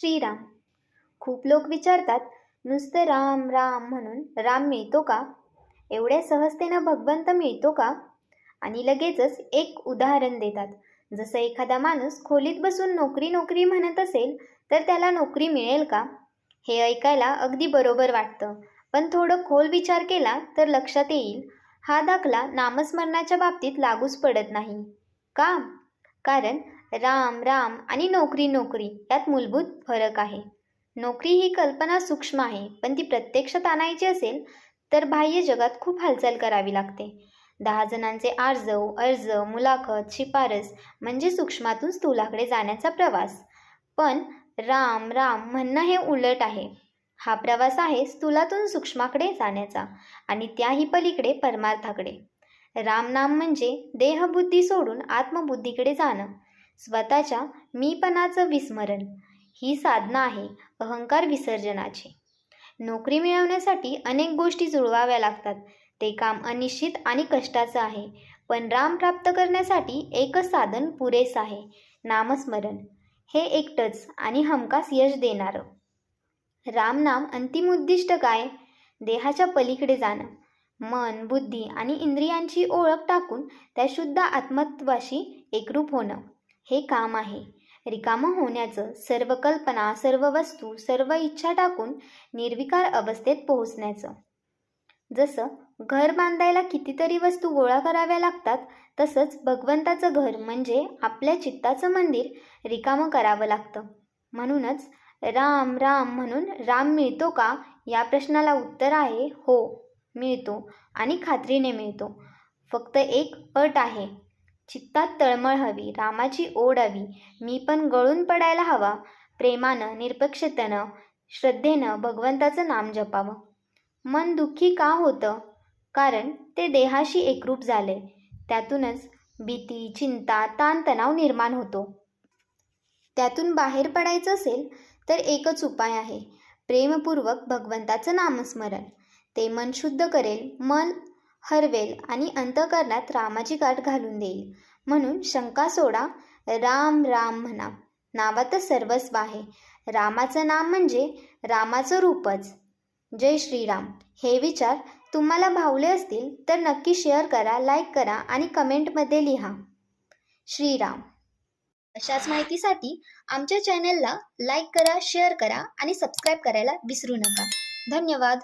श्रीराम. खूप लोक विचारतात नुसतं राम राम म्हणून राम मिळतो का? एवढ्या सहजतेनं भगवंत मिळतो का? आणि लगेचच एक उदाहरण देतात. जसं एखादा माणूस खोलीत बसून नोकरी नोकरी म्हणत असेल तर त्याला नोकरी मिळेल का? हे ऐकायला अगदी बरोबर वाटतं. पण थोडं खोल विचार केला तर लक्षात येईल हा दाखला नामस्मरणाच्या बाबतीत लागूच पडत नाही. का? कारण राम राम आणि नोकरी नोकरी यात मूलभूत फरक आहे. नोकरी ही कल्पना सूक्ष्म आहे पण ती प्रत्यक्षात आणायची असेल तर बाह्य जगात खूप हालचाल करावी लागते. दहा जणांचे आर्जव अर्ज मुलाखत शिफारस म्हणजे सूक्ष्मातून स्थूलाकडे जाण्याचा प्रवास. पण राम राम म्हणणं हे उलट आहे. हा प्रवास आहे स्थूलातून सूक्ष्माकडे जाण्याचा आणि त्याही पलीकडे परमार्थाकडे. रामनाम म्हणजे देहबुद्धी सोडून आत्मबुद्धीकडे जाणं. स्वतःच्या मीपणाचं विस्मरण. ही साधना आहे अहंकार विसर्जनाची. नोकरी मिळवण्यासाठी अनेक गोष्टी जुळवाव्या लागतात. ते काम अनिश्चित आणि कष्टाचं आहे. पण राम प्राप्त करण्यासाठी एकच साधन पुरेस आहे नामस्मरण. हे एकटंच आणि हमखास यश देणारं. रामनाम अंतिम उद्दिष्ट काय? देहाच्या पलीकडे जाणं. मन बुद्धी आणि इंद्रियांची ओळख टाकून त्या शुद्ध आत्मत्वाशी एकरूप होणं. हे काम आहे. रिकामं होण्याचं सर्व कल्पना सर्व वस्तू सर्व इच्छा टाकून निर्विकार अवस्थेत पोहोचण्याचं. जसं घर बांधायला कितीतरी वस्तू गोळा कराव्या लागतात तसंच भगवंताचं घर म्हणजे आपल्या चित्ताचं मंदिर रिकामं करावं लागतं. म्हणूनच राम राम म्हणून राम मिळतो का? या प्रश्नाला उत्तर आहे हो मिळतो आणि खात्रीने मिळतो. फक्त एक अट आहे चित्तात तळमळ हवी रामाची ओढ हवी मी पण गळून पडायला हवा. प्रेमानं निरपेक्षतेनं श्रद्धेनं भगवंताचं नाम जपावं. मन दुःखी का होतं? कारण ते देहाशी एकरूप झाले. त्यातूनच भीती चिंता ताणतणाव निर्माण होतो. त्यातून बाहेर पडायचं असेल तर एकच उपाय आहे. प्रेमपूर्वक भगवंताचं नामस्मरण. ते मन शुद्ध करेल मन हरवेल आणि अंतकरणात रामाची गाठ घालून देईल. म्हणून शंका सोडा. राम राम म्हणा. नावातच सर्वस्व आहे. रामाचं नाम म्हणजे रामाचं रूपच. जय श्रीराम. हे विचार तुम्हाला भावले असतील तर नक्की शेअर करा लाईक करा आणि कमेंटमध्ये लिहा. श्रीराम. अशाच माहितीसाठी आमच्या चॅनलला लाईक करा शेअर करा आणि सबस्क्राईब करायला विसरू नका. धन्यवाद.